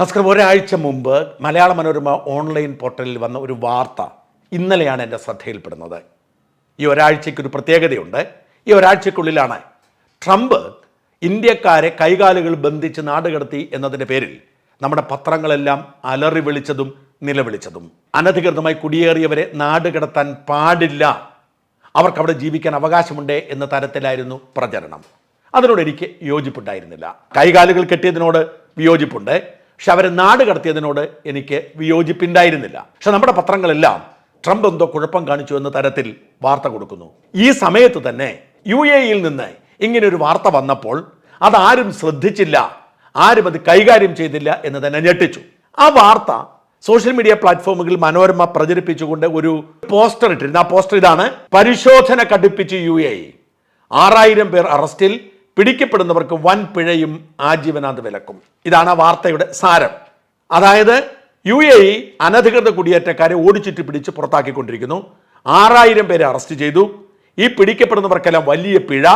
നമസ്കാരം. ഒരാഴ്ച മുമ്പ് മലയാള മനോരമ ഓൺലൈൻ പോർട്ടലിൽ വന്ന ഒരു വാർത്ത ഇന്നലെയാണ് എന്റെ ശ്രദ്ധയിൽപ്പെടുന്നത്. ഈ ഒരാഴ്ചയ്ക്കൊരു പ്രത്യേകതയുണ്ട്. ഈ ഒരാഴ്ചക്കുള്ളിലാണ് ട്രംപ് ഇന്ത്യക്കാരെ കൈകാലുകൾ ബന്ധിച്ച് നാടുകടത്തി എന്നതിന്റെ പേരിൽ നമ്മുടെ പത്രങ്ങളെല്ലാം അലറി വിളിച്ചതും നിലവിളിച്ചതും. അനധികൃതമായി കുടിയേറിയവരെ നാടുകടത്താൻ പാടില്ല. അവർക്ക് അവിടെ ജീവിക്കാൻ അവകാശമുണ്ട് എന്ന തരത്തിലായിരുന്നു പ്രചരണം. അതിനോട് എനിക്ക് യോജിപ്പുണ്ടായിരുന്നില്ല. കൈകാലുകൾ കെട്ടിയതിനോട് വിയോജിപ്പുണ്ട്. പക്ഷെ അവരെ നാട് കടത്തിയതിനോട് എനിക്ക് വിയോജിപ്പുണ്ടായിരുന്നില്ല. പക്ഷെ നമ്മുടെ പത്രങ്ങളെല്ലാം ട്രംപ് എന്തോ കുഴപ്പം കാണിച്ചു എന്ന തരത്തിൽ വാർത്ത കൊടുക്കുന്നു. ഈ സമയത്ത് തന്നെ യു എ ഇയിൽ നിന്ന് ഇങ്ങനെ ഒരു വാർത്ത വന്നപ്പോൾ അതാരും ശ്രദ്ധിച്ചില്ല ആരും അത് കൈകാര്യം ചെയ്തില്ല എന്ന് തന്നെ ഞെട്ടിച്ചു. ആ വാർത്ത സോഷ്യൽ മീഡിയ പ്ലാറ്റ്ഫോമുകളിൽ മനോരമ പ്രചരിപ്പിച്ചുകൊണ്ട് ഒരു പോസ്റ്റർ ഇട്ടിരുന്നു. ആ പോസ്റ്റർ ഇതാണ് പരിശോധന കടുപ്പിച്ച് യു എ ആറായിരം പേർ അറസ്റ്റിൽ പിടിക്കപ്പെടുന്നവർക്ക് വൻ പിഴയും ആജീവനാന്ത വിലക്കും. ഇതാണ് ആ വാർത്തയുടെ സാരം. അതായത് യു എ ഇ അനധികൃത കുടിയേറ്റക്കാരെ ഓടിച്ചിട്ട് പിടിച്ച് പുറത്താക്കിക്കൊണ്ടിരിക്കുന്നു. ആറായിരം പേരെ അറസ്റ്റ് ചെയ്തു. ഈ പിടിക്കപ്പെടുന്നവർക്കെല്ലാം വലിയ പിഴ.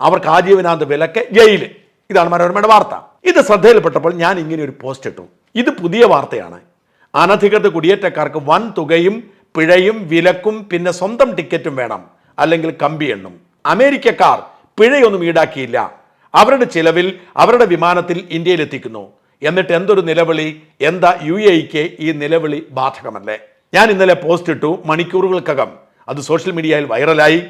അവർക്ക് ആജീവനാന്ത വിലക്ക് ജയിൽ ഇതാണ് മനോരമയുടെ വാർത്ത. ഇത് ശ്രദ്ധയിൽപ്പെട്ടപ്പോൾ ഞാൻ ഇങ്ങനെ ഒരു പോസ്റ്റ് ഇട്ടു. ഇത് പുതിയ വാർത്തയാണ്. അനധികൃത കുടിയേറ്റക്കാർക്ക് വൻ തുകയും പിഴയും വിലക്കും പിന്നെ സ്വന്തം ടിക്കറ്റും വേണം. അല്ലെങ്കിൽ കമ്പി എണ്ണും. അമേരിക്കക്കാർ പിഴയൊന്നും ഈടാക്കിയില്ല. അവരുടെ ചിലവിൽ അവരുടെ വിമാനത്തിൽ ഇന്ത്യയിൽ എത്തിക്കുന്നു. എന്നിട്ട് എന്തൊരു നിലവിളി? എന്താ യു എക്ക് ഈ നിലവിളി ബാധകമല്ലേ? ഞാൻ ഇന്നലെ പോസ്റ്റ് ഇട്ടു മണിക്കൂറുകൾക്കകം. അത് സോഷ്യൽ മീഡിയയിൽ വൈറലായി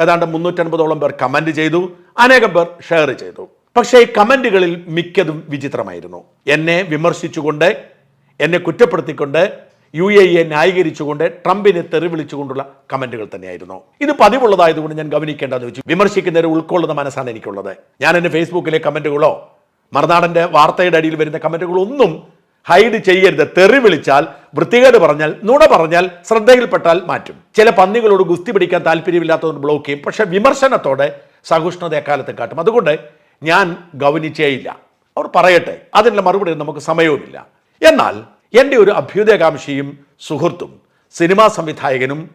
ഏതാണ്ട് മുന്നൂറ്റൻപതോളം പേർ കമന്റ് ചെയ്തു. അനേകം പേർ ഷെയർ ചെയ്തു. പക്ഷേ ഈ കമന്റുകളിൽ മിക്കതും വിചിത്രമായിരുന്നു. എന്നെ വിമർശിച്ചുകൊണ്ട് എന്നെ കുറ്റപ്പെടുത്തിക്കൊണ്ട് യു എ ഇയെ ന്യായീകരിച്ചുകൊണ്ട് ട്രംപിനെ തെറി വിളിച്ചുകൊണ്ടുള്ള കമന്റുകൾ തന്നെയായിരുന്നു. ഇത് പതിവുള്ളതായതുകൊണ്ട് ഞാൻ ഗവനിക്കേണ്ടതെന്ന് വെച്ചു. വിമർശിക്കുന്നവരെ ഉൾക്കൊള്ളുന്ന മനസ്സാണ് എനിക്കുള്ളത്. ഞാൻ എന്റെ ഫേസ്ബുക്കിലെ കമന്റുകളോ മറുനാടന്റെ വാർത്തയുടെ അടിയിൽ വരുന്ന കമന്റുകളോ ഒന്നും ഹൈഡ് ചെയ്യരുത്. തെറി വിളിച്ചാൽ വൃത്തികേട് പറഞ്ഞാൽ നുണ പറഞ്ഞാൽ ശ്രദ്ധയിൽപ്പെട്ടാൽ മാറ്റും. ചില പന്നികളോട് ഗുസ്തി പിടിക്കാൻ താല്പര്യമില്ലാത്തതുകൊണ്ട് ബ്ലോക്ക് ചെയ്യും. പക്ഷേ വിമർശനത്തോടെ സഹിഷ്ണുത എക്കാലത്തും കാട്ടും. അതുകൊണ്ട് ഞാൻ ഗവനിച്ചേയില്ല. അവർ പറയട്ടെ. അതിനുള്ള മറുപടി നമുക്ക് സമയവുമില്ല. എന്നാൽ എന്റെ ഒരു അഭ്യുദയകാംക്ഷിയും സുഹൃത്തും സിനിമാ സംവിധായകനും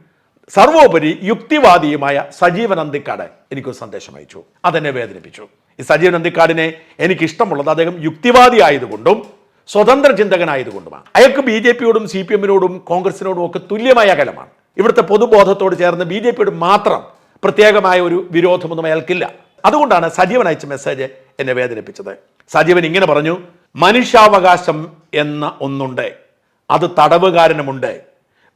സർവോപരി യുക്തിവാദിയുമായ സജീവൻ അന്തിക്കാട് എനിക്കൊരു സന്ദേശം അയച്ചു. അതെന്നെ വേദനിപ്പിച്ചു. ഈ സജീവൻ അന്തിക്കാടിനെ എനിക്കിഷ്ടമുള്ളത് അദ്ദേഹം യുക്തിവാദി ആയതുകൊണ്ടും സ്വതന്ത്ര ചിന്തകനായതുകൊണ്ടുമാണ്. അയാൾക്ക് ബി ജെ പിയോടും സി പി എമ്മിനോടും കോൺഗ്രസിനോടും ഒക്കെ തുല്യമായ അകലമാണ്. ഇവിടുത്തെ പൊതുബോധത്തോട് ചേർന്ന് ബി ജെ പിയോട് മാത്രം പ്രത്യേകമായ ഒരു വിരോധമൊന്നും അയാൾക്കില്ല. അതുകൊണ്ടാണ് സജീവൻ അയച്ച മെസ്സേജ് എന്നെ വേദനിപ്പിച്ചത്. സജീവൻ ഇങ്ങനെ പറഞ്ഞു മനുഷ്യാവകാശം എന്ന ഒന്നുണ്ട്. അത് തടവുകാരനുമുണ്ട്.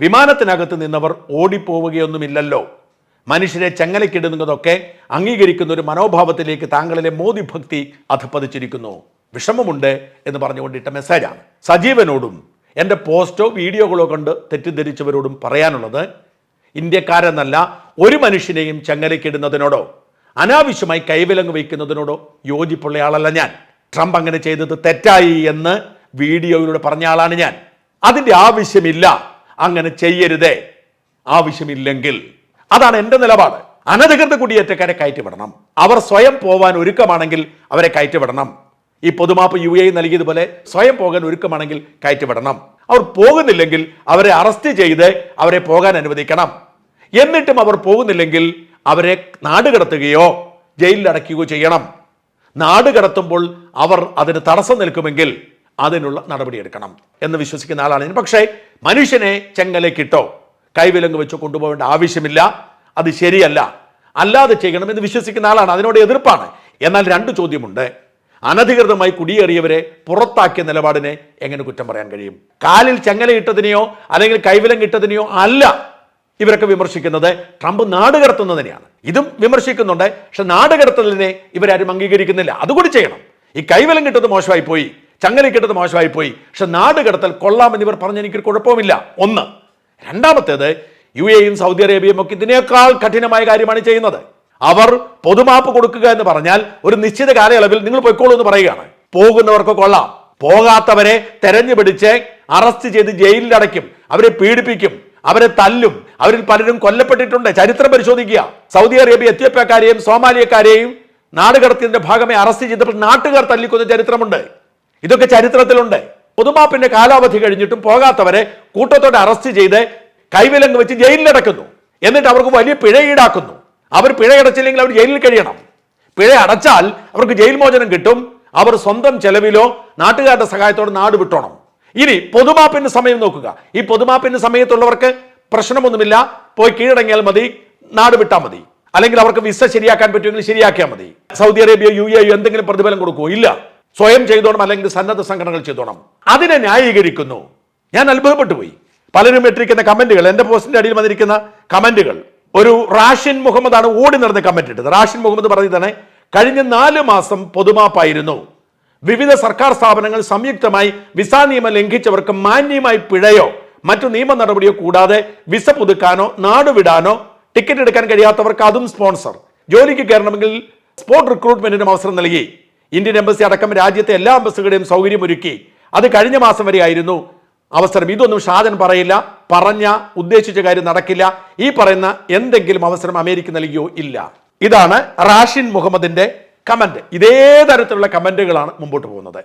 വിമാനത്തിനകത്ത് നിന്നവർ ഓടിപ്പോവുകയൊന്നുമില്ലല്ലോ. മനുഷ്യരെ ചെങ്ങലക്കിടുന്നതൊക്കെ അംഗീകരിക്കുന്ന ഒരു മനോഭാവത്തിലേക്ക് താങ്കളിലെ മോദി ഭക്തി അധപ്പതിച്ചിരിക്കുന്നു. വിഷമമുണ്ട് എന്ന് പറഞ്ഞുകൊണ്ടിട്ട മെസ്സേജാണ്. സജീവനോടും എന്റെ പോസ്റ്റോ വീഡിയോകളോ കണ്ട് തെറ്റിദ്ധരിച്ചവരോടും പറയാനുള്ളത് ഇന്ത്യക്കാരെന്നല്ല ഒരു മനുഷ്യനെയും ചെങ്ങലക്കിടുന്നതിനോടോ അനാവശ്യമായി കൈവിലങ്ങ് വയ്ക്കുന്നതിനോടോ യോജിപ്പുള്ള ആളല്ല ഞാൻ. ട്രംപ് അങ്ങനെ ചെയ്തത് തെറ്റായി എന്ന് വീഡിയോയിലൂടെ പറഞ്ഞ ആളാണ് ഞാൻ. അതിന്റെ ആവശ്യമില്ല. അങ്ങനെ ചെയ്യരുതേ. ആവശ്യമില്ലെങ്കിൽ. അതാണ് എന്റെ നിലപാട്. അനധികൃത കുടിയേറ്റക്കാരെ കയറ്റിവിടണം. അവർ സ്വയം പോവാൻ ഒരുക്കമാണെങ്കിൽ അവരെ കയറ്റിവിടണം. ഈ പൊതുമാപ്പ് യു എ നൽകിയതുപോലെ സ്വയം പോകാൻ ഒരുക്കമാണെങ്കിൽ കയറ്റിവിടണം. അവർ പോകുന്നില്ലെങ്കിൽ അവരെ അറസ്റ്റ് ചെയ്ത് അവരെ പോകാൻ അനുവദിക്കണം. എന്നിട്ടും അവർ പോകുന്നില്ലെങ്കിൽ അവരെ നാടുകടത്തുകയോ ജയിലിൽ അടയ്ക്കുകയോ ചെയ്യണം. നാടുകടത്തുമ്പോൾ അവർ അതിന് തടസ്സം നിൽക്കുമെങ്കിൽ അതിനുള്ള നടപടിയെടുക്കണം എന്ന് വിശ്വസിക്കുന്ന ആളാണ് ഞാൻ പക്ഷേ മനുഷ്യനെ ചെങ്ങലേക്കിട്ടോ കൈവിലങ്ങ് വെച്ചോ കൊണ്ടുപോകേണ്ട ആവശ്യമില്ല. അത് ശരിയല്ല. അല്ലാതെ ചെയ്യണമെന്ന് വിശ്വസിക്കുന്ന ആളാണ്. അതിനോട് എതിർപ്പാണ്. എന്നാൽ രണ്ട് ചോദ്യമുണ്ട്. അനധികൃതമായി കുടിയേറിയവരെ പുറത്താക്കിയ നിലപാടിനെ എങ്ങനെ കുറ്റം പറയാൻ കഴിയും? കാലിൽ ചെങ്ങലയിട്ടതിനെയോ അല്ലെങ്കിൽ കൈവിലങ്ങിട്ടതിനെയോ അല്ല ഇവരൊക്കെ വിമർശിക്കുന്നത്. ട്രംപ് നാട് കടത്തുന്നതിനെയാണ്. ഇതും വിമർശിക്കുന്നുണ്ട്. പക്ഷെ നാടുകടത്തലിനെ ഇവരാരും അംഗീകരിക്കുന്നില്ല. അതുകൂടി ചെയ്യണം. ഈ കൈവലം കിട്ടത് മോശമായി പോയി ചങ്ങല കിട്ടത് മോശമായി പോയി പക്ഷെ നാട് കടത്തൽ കൊള്ളാം എന്നിവർ പറഞ്ഞ എനിക്കൊരു കുഴപ്പമില്ല ഒന്ന്. രണ്ടാമത്തേത് യു എയും സൗദി അറേബ്യയും ഒക്കെ ഇതിനേക്കാൾ കഠിനമായ കാര്യമാണ് ചെയ്യുന്നത്. അവർ പൊതുമാപ്പ് കൊടുക്കുക എന്ന് പറഞ്ഞാൽ ഒരു നിശ്ചിത കാലയളവിൽ നിങ്ങൾ പൊയ്ക്കോളൂ എന്ന് പറയുകയാണ്. പോകുന്നവർക്ക് കൊള്ളാം. പോകാത്തവരെ തെരഞ്ഞു പിടിച്ച് അറസ്റ്റ് ചെയ്ത് ജയിലിൽ അടയ്ക്കും. അവരെ പീഡിപ്പിക്കും. അവരെ തല്ലും. അവരിൽ പലരും കൊല്ലപ്പെട്ടിട്ടുണ്ട്. ചരിത്രം പരിശോധിക്കുക. സൗദി അറേബ്യ എത്യോപ്യക്കാരെയും സോമാലിയക്കാരെയും നാടുകടത്തിയതിന്റെ ഭാഗമായി അറസ്റ്റ് ചെയ്തപ്പോൾ നാട്ടുകാർ തല്ലിക്കൊന്ന ചരിത്രമുണ്ട്. ഇതൊക്കെ ചരിത്രത്തിലുണ്ട്. പൊതുമാപ്പിന്റെ കാലാവധി കഴിഞ്ഞിട്ടും പോകാത്തവരെ കൂട്ടത്തോടെ അറസ്റ്റ് ചെയ്ത് കൈവിലങ്ങ് വെച്ച് ജയിലിലടക്കുന്നു. എന്നിട്ട് അവർക്ക് വലിയ പിഴ ഈടാക്കുന്നു. അവർ പിഴ അടച്ചില്ലെങ്കിൽ അവർ ജയിലിൽ കഴിയണം. പിഴ അടച്ചാൽ അവർക്ക് ജയിൽ മോചനം കിട്ടും. അവർ സ്വന്തം ചെലവിലോ നാട്ടുകാരുടെ സഹായത്തോടെ നാട് വിട്ടോണം. ഇനി പൊതുമാപ്പിന്റെ സമയം നോക്കുക. ഈ പൊതുമാപ്പിന്റെ സമയത്തുള്ളവർക്ക് പ്രശ്നമൊന്നുമില്ല. പോയി കീഴടങ്ങിയാൽ മതി. നാട് വിട്ടാൽ മതി. അല്ലെങ്കിൽ അവർക്ക് വിസ ശരിയാക്കാൻ പറ്റുമെങ്കിൽ ശരിയാക്കിയാൽ മതി. സൗദി അറേബ്യ യു എ എന്തെങ്കിലും പ്രതിഫലം കൊടുക്കുമോ ഇല്ല. സ്വയം ചെയ്തോണം അല്ലെങ്കിൽ സന്നദ്ധ സംഘടനകൾ ചെയ്തോണം. അതിനെ ന്യായീകരിക്കുന്നു. ഞാൻ അത്ഭുതപ്പെട്ടു പോയി. പലരും ഇട്ടിരിക്കുന്ന കമന്റുകൾ എന്റെ പോസ്റ്റിന്റെ അടിയിൽ വന്നിരിക്കുന്ന കമന്റുകൾ. ഒരു റാഷിൻ മുഹമ്മദ് ആണ് ഓടി നടന്ന് കമന്റ് ഇട്ടത്. റാഷിൻ മുഹമ്മദ് പറഞ്ഞതാണ് കഴിഞ്ഞ നാല് മാസം പൊതുമാപ്പായിരുന്നു. വിവിധ സർക്കാർ സ്ഥാപനങ്ങൾ സംയുക്തമായി വിസ നിയമം ലംഘിച്ചവർക്ക് മാന്യമായി പിഴയോ മറ്റു നിയമ നടപടിയോ കൂടാതെ വിസ പുതുക്കാനോ നാടുവിടാനോ ടിക്കറ്റ് എടുക്കാൻ കഴിയാത്തവർക്ക് അതും സ്പോൺസർ. ജോലിക്ക് കയറണമെങ്കിൽ സ്പോട്ട് റിക്രൂട്ട്മെന്റിനും അവസരം നൽകി. ഇന്ത്യൻ എംബസി അടക്കം രാജ്യത്തെ എല്ലാ എംബസികളുടെയും സൗകര്യമൊരുക്കി അത് കഴിഞ്ഞ മാസം വരെ ആയിരുന്നു. അവസരം. ഇതൊന്നും ഷാജൻ പറയില്ല. പറഞ്ഞ ഉദ്ദേശിച്ച കാര്യം നടക്കില്ല. ഈ പറയുന്ന എന്തെങ്കിലും അവസരം അമേരിക്ക നൽകിയോ? ഇല്ല. ഇതാണ് റാഷിൻ മുഹമ്മദിന്റെ കമന്റ്. ഇതേ തരത്തിലുള്ള കമന്റുകളാണ് മുമ്പോട്ട് പോകുന്നത്.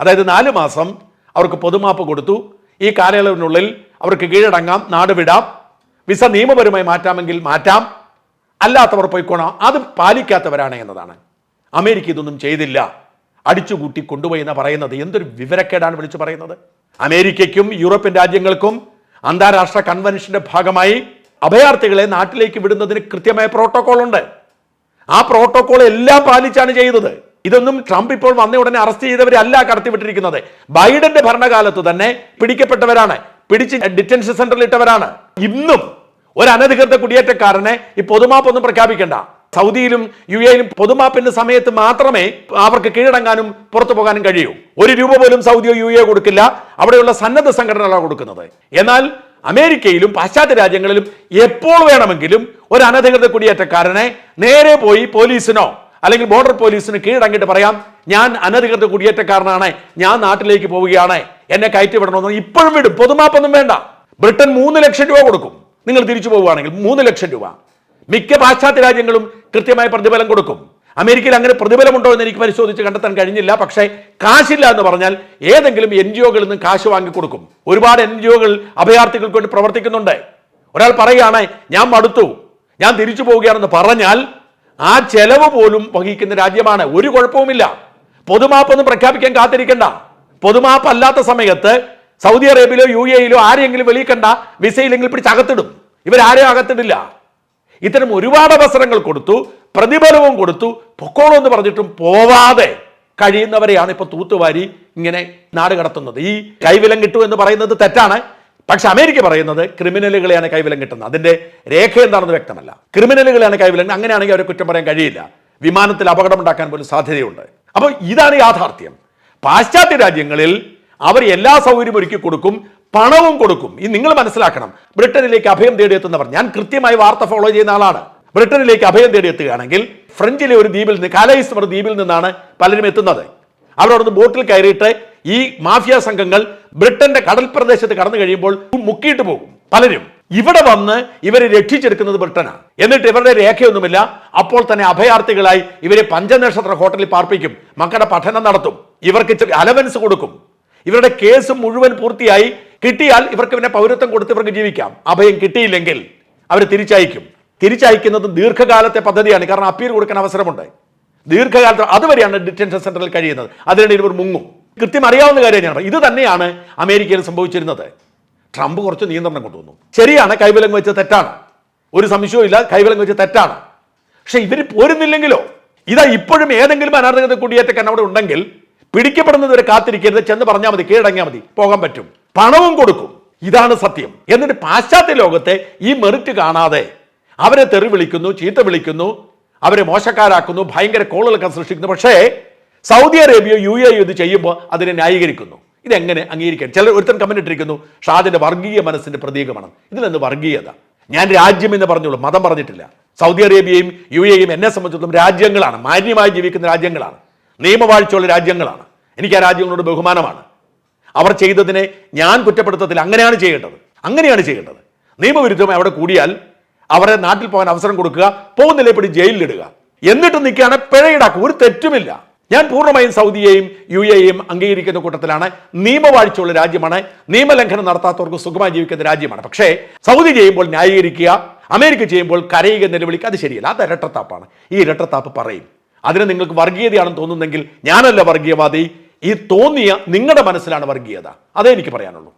അതായത് നാല് മാസം അവർക്ക് പൊതുമാപ്പ് കൊടുത്തു. ഈ കാലയളവിനുള്ളിൽ അവർക്ക് കീഴടങ്ങാം നാട് വിടാം. വിസ നിയമപരമായി മാറ്റാമെങ്കിൽ മാറ്റാം. അല്ലാത്തവർ പോയിക്കോണം. അത് പാലിക്കാത്തവരാണ് എന്നതാണ്. അമേരിക്ക ഇതൊന്നും ചെയ്തില്ല. അടിച്ചുകൂട്ടി കൊണ്ടുപോയി എന്ന് പറയുന്നത്? എന്തൊരു വിവരക്കേടാണ് വിളിച്ചു പറയുന്നത്? അമേരിക്കയ്ക്കും യൂറോപ്യൻ രാജ്യങ്ങൾക്കും അന്താരാഷ്ട്ര കൺവെൻഷന്റെ ഭാഗമായി അഭയാർത്ഥികളെ നാട്ടിലേക്ക് വിടുന്നതിന് കൃത്യമായ പ്രോട്ടോകോൾ ഉണ്ട് ആ പ്രോട്ടോകോൾ എല്ലാം പാലിച്ചാണ് ചെയ്തത്. ഇതൊന്നും ട്രംപ് ഇപ്പോൾ വന്ന ഉടനെ അറസ്റ്റ് ചെയ്തവരല്ല കടത്തിവിട്ടിരിക്കുന്നത്. ബൈഡന്റെ ഭരണകാലത്ത് തന്നെ പിടിക്കപ്പെട്ടവരാണ്. പിടിച്ച് ഡിറ്റൻഷൻ സെന്ററിൽ ഇട്ടവരാണ്. ഇന്നും ഒരു അനധികൃത കുടിയേറ്റക്കാരനെ ഈ പൊതുമാപ്പൊന്നും പ്രഖ്യാപിക്കേണ്ട. സൗദിയിലും യു എയിലും പൊതുമാപ്പിന്റെ സമയത്ത് മാത്രമേ അവർക്ക് കീഴടങ്ങാനും പുറത്തു പോകാനും കഴിയൂ. ഒരു രൂപ പോലും സൗദിയോ യു എ കൊടുക്കില്ല. അവിടെയുള്ള സന്നദ്ധ സംഘടനകളാണ് കൊടുക്കുന്നത്. എന്നാൽ അമേരിക്കയിലും പാശ്ചാത്യ രാജ്യങ്ങളിലും എപ്പോൾ വേണമെങ്കിലും ഒരു അനധികൃത കുടിയേറ്റക്കാരനെ നേരെ പോയി പോലീസിനോ അല്ലെങ്കിൽ ബോർഡർ പോലീസിന് കീഴടങ്ങിയിട്ട് പറയാം ഞാൻ അനധികൃത കുടിയേറ്റക്കാരനാണ്. ഞാൻ നാട്ടിലേക്ക് പോവുകയാണ്. എന്നെ കയറ്റി വിടണമെന്ന് ഇപ്പോഴും വിടും. പൊതുമാപ്പൊന്നും വേണ്ട. ബ്രിട്ടൻ മൂന്ന് ലക്ഷം രൂപ കൊടുക്കും. നിങ്ങൾ തിരിച്ചു പോവുകയാണെങ്കിൽ മൂന്ന് ലക്ഷം രൂപ. മിക്ക പാശ്ചാത്യ രാജ്യങ്ങളും കൃത്യമായ പ്രതിഫലം കൊടുക്കും. അമേരിക്കയിൽ അങ്ങനെ പ്രതിഫലമുണ്ടോ എന്ന് എനിക്ക് പരിശോധിച്ച് കണ്ടെത്താൻ കഴിഞ്ഞില്ല. പക്ഷേ കാശില്ല എന്ന് പറഞ്ഞാൽ ഏതെങ്കിലും എൻ ജി ഒകളിൽ നിന്ന് കാശ് വാങ്ങിക്കൊടുക്കും ഒരുപാട് എൻ ജി ഒകൾ അഭയാർത്ഥികൾക്ക് വേണ്ടി പ്രവർത്തിക്കുന്നുണ്ട്. ഒരാൾ പറയുകയാണ് ഞാൻ മടുത്തു. ഞാൻ തിരിച്ചു പോവുകയാണെന്ന് പറഞ്ഞാൽ ആ ചെലവ് പോലും വഹിക്കുന്ന രാജ്യമാണ്. ഒരു കുഴപ്പവുമില്ല. പൊതുമാപ്പൊന്നും പ്രഖ്യാപിക്കാൻ കാത്തിരിക്കണ്ട. പൊതുമാപ്പ് അല്ലാത്ത സമയത്ത് സൗദി അറേബ്യയിലോ യു എയിലോ ആരെങ്കിലും വെളിയിക്കണ്ട വിസയില്ലെങ്കിൽ പിടിച്ച് അകത്തിടും. ഇവരാരെയും അകത്തിടില്ല. ഇത്തരം ഒരുപാട് അവസരങ്ങൾ കൊടുത്തു പ്രതിഫലവും കൊടുത്തു പൊക്കോളൂ എന്ന് പറഞ്ഞിട്ടും പോവാതെ കഴിയുന്നവരെയാണ് ഇപ്പൊ തൂത്തുവാരി ഇങ്ങനെ നാട് കടത്തുന്നത്. ഈ കൈവിലം കിട്ടു എന്ന് പറയുന്നത് തെറ്റാണ്. പക്ഷെ അമേരിക്ക പറയുന്നത് ക്രിമിനലുകളെയാണ് കൈവിലം കിട്ടുന്നത്. അതിന്റെ രേഖ എന്താണെന്ന് വ്യക്തമല്ല. ക്രിമിനലുകളെയാണ് കൈവിലം അങ്ങനെയാണെങ്കിൽ അവരെ കുറ്റം പറയാൻ കഴിയില്ല. വിമാനത്തിൽ അപകടം ഉണ്ടാക്കാൻ പോലും സാധ്യതയുണ്ട്. അപ്പോൾ ഇതാണ് യാഥാർത്ഥ്യം. പാശ്ചാത്യ രാജ്യങ്ങളിൽ അവർ എല്ലാ സൗകര്യം ഒരുക്കി കൊടുക്കും. പണവും കൊടുക്കും. ഇത് നിങ്ങൾ മനസ്സിലാക്കണം. ബ്രിട്ടനിലേക്ക് അഭയം തേടിയെത്തുന്നവർ ഞാൻ കൃത്യമായി വാർത്ത ഫോളോ ചെയ്യുന്ന ആളാണ്. ബ്രിട്ടനിലേക്ക് അഭയം തേടിയെത്തുകയാണെങ്കിൽ ഫ്രഞ്ചിലെ ഒരു ദ്വീപിൽ നിന്ന് കാലൈസ് എന്ന ദ്വീപിൽ നിന്നാണ് പലരും എത്തുന്നത്. അവരവിടുന്ന് ബോട്ടിൽ കയറിയിട്ട് ഈ മാഫിയ സംഘങ്ങൾ ബ്രിട്ടന്റെ കടൽ പ്രദേശത്ത് കടന്നു കഴിയുമ്പോൾ മുക്കിയിട്ട് പോകും. പലരും ഇവിടെ വന്ന് ഇവരെ രക്ഷിച്ചെടുക്കുന്നത് ബ്രിട്ടനാണ്. എന്നിട്ട് ഇവരുടെ രേഖയൊന്നുമില്ല. അപ്പോൾ തന്നെ അഭയാർത്ഥികളായി ഇവരെ പഞ്ചനക്ഷത്ര ഹോട്ടലിൽ പാർപ്പിക്കും. മക്കളുടെ പഠനം നടത്തും. ഇവർക്ക് അലവൻസ് കൊടുക്കും. ഇവരുടെ കേസ് മുഴുവൻ പൂർത്തിയായി. കിട്ടിയാൽ ഇവർക്ക് പിന്നെ പൗരത്വം കൊടുത്ത് ഇവർക്ക് ജീവിക്കാം. അഭയം കിട്ടിയില്ലെങ്കിൽ അവർ തിരിച്ചയക്കും. തിരിച്ചയക്കുന്നത് ദീർഘകാലത്തെ പദ്ധതിയാണ്. കാരണം അപ്പീൽ കൊടുക്കാൻ അവസരമുണ്ട്. ദീർഘകാലത്ത് അതുവരെയാണ് ഡിറ്റൻഷൻ സെന്ററിൽ കഴിയുന്നത്. അതിനിടയിൽ ഇവർ മുങ്ങും. കൃത്യം അറിയാവുന്ന കാര്യം തന്നെയാണ്. ഇത് തന്നെയാണ് അമേരിക്കയിൽ സംഭവിച്ചിരുന്നത്. ട്രംപ് കുറച്ച് നിയന്ത്രണം കൊണ്ടുവന്നു. ശരിയാണ് കൈവിലങ്ങ് വെച്ച് തെറ്റാണ്. ഒരു സംശയവും ഇല്ല കൈവിലങ്ങ് വെച്ച് തെറ്റാണ്. പക്ഷെ ഇവർ പോരുന്നില്ലെങ്കിലോ? ഇതാ ഇപ്പോഴും ഏതെങ്കിലും അനർഹത കുടിയേറ്റക്കാരൻ അവിടെ ഉണ്ടെങ്കിൽ പിടിക്കപ്പെടുന്നത് വരെ കാത്തിരിക്കരുത്. ചെന്ന് പറഞ്ഞാൽ മതി കീഴടങ്ങിയാൽ മതി. പോകാൻ പറ്റും. പണവും കൊടുക്കും. ഇതാണ് സത്യം. എന്നിട്ട് പാശ്ചാത്യ ലോകത്തെ ഈ മെറിറ്റ് കാണാതെ അവരെ തെറി വിളിക്കുന്നു ചീത്ത വിളിക്കുന്നു അവരെ മോശക്കാരാക്കുന്നു ഭയങ്കര കോളുകളൊക്കെ സൃഷ്ടിക്കുന്നു. പക്ഷേ സൗദി അറേബ്യ യു എ ഇത് ചെയ്യുമ്പോൾ അതിനെ ന്യായീകരിക്കുന്നു. ഇതെങ്ങനെ അംഗീകരിക്കാൻ? ചിലർ ഒരുത്തൻ കമന്റ് ഇട്ടിരിക്കുന്നു ഷാദിന്റെ വർഗീയ മനസ്സിന്റെ പ്രതീകമാണ്. ഇതിലെന്ന് വർഗീയത. ഞാൻ രാജ്യം എന്ന് പറഞ്ഞോളൂ മതം പറഞ്ഞിട്ടില്ല. സൗദി അറേബ്യയും യു എയും എന്നെ സംബന്ധിച്ചിടത്തോളം രാജ്യങ്ങളാണ്. മാന്യമായി ജീവിക്കുന്ന രാജ്യങ്ങളാണ്. നിയമവാഴ്ചയുള്ള രാജ്യങ്ങളാണ്. എനിക്ക് ആ രാജ്യങ്ങളോട് ബഹുമാനമാണ്. അവർ ചെയ്തതിനെ ഞാൻ കുറ്റപ്പെടുത്തത്തിൽ അങ്ങനെയാണ് ചെയ്യേണ്ടത്. അങ്ങനെയാണ് ചെയ്യേണ്ടത്. നിയമവിരുദ്ധമായി അവിടെ കൂടിയാൽ അവരെ നാട്ടിൽ പോകാൻ അവസരം കൊടുക്കുക പോകുന്നില്ലേ പിടി ജയിലിലിടുക. എന്നിട്ട് നിൽക്കുകയാണ് പിഴ ഈടാക്കുക ഒരു തെറ്റുമില്ല. ഞാൻ പൂർണമായും സൗദിയെയും യു എയും അംഗീകരിക്കുന്ന കൂട്ടത്തിലാണ് നിയമവാഴ്ചയുള്ള രാജ്യമാണ്. നിയമലംഘനം നടത്താത്തവർക്ക് സുഖമായി ജീവിക്കുന്ന രാജ്യമാണ്. പക്ഷേ സൗദി ചെയ്യുമ്പോൾ ന്യായീകരിക്കുക അമേരിക്ക ചെയ്യുമ്പോൾ കരയുക നിലവിളിക്കുക അത് ശരിയല്ല. അത് ഇരട്ടത്താപ്പാണ്. ഈ ഇരട്ടത്താപ്പ് പറയും. അതിന് നിങ്ങൾക്ക് വർഗീയതയാണെന്ന് തോന്നുന്നെങ്കിൽ ഞാനല്ല വർഗീയവാദി. ഈ തോന്നിയ നിങ്ങളുടെ മനസ്സിലാണ് വർഗീയത. അതേ എനിക്ക് പറയാനുള്ളൂ.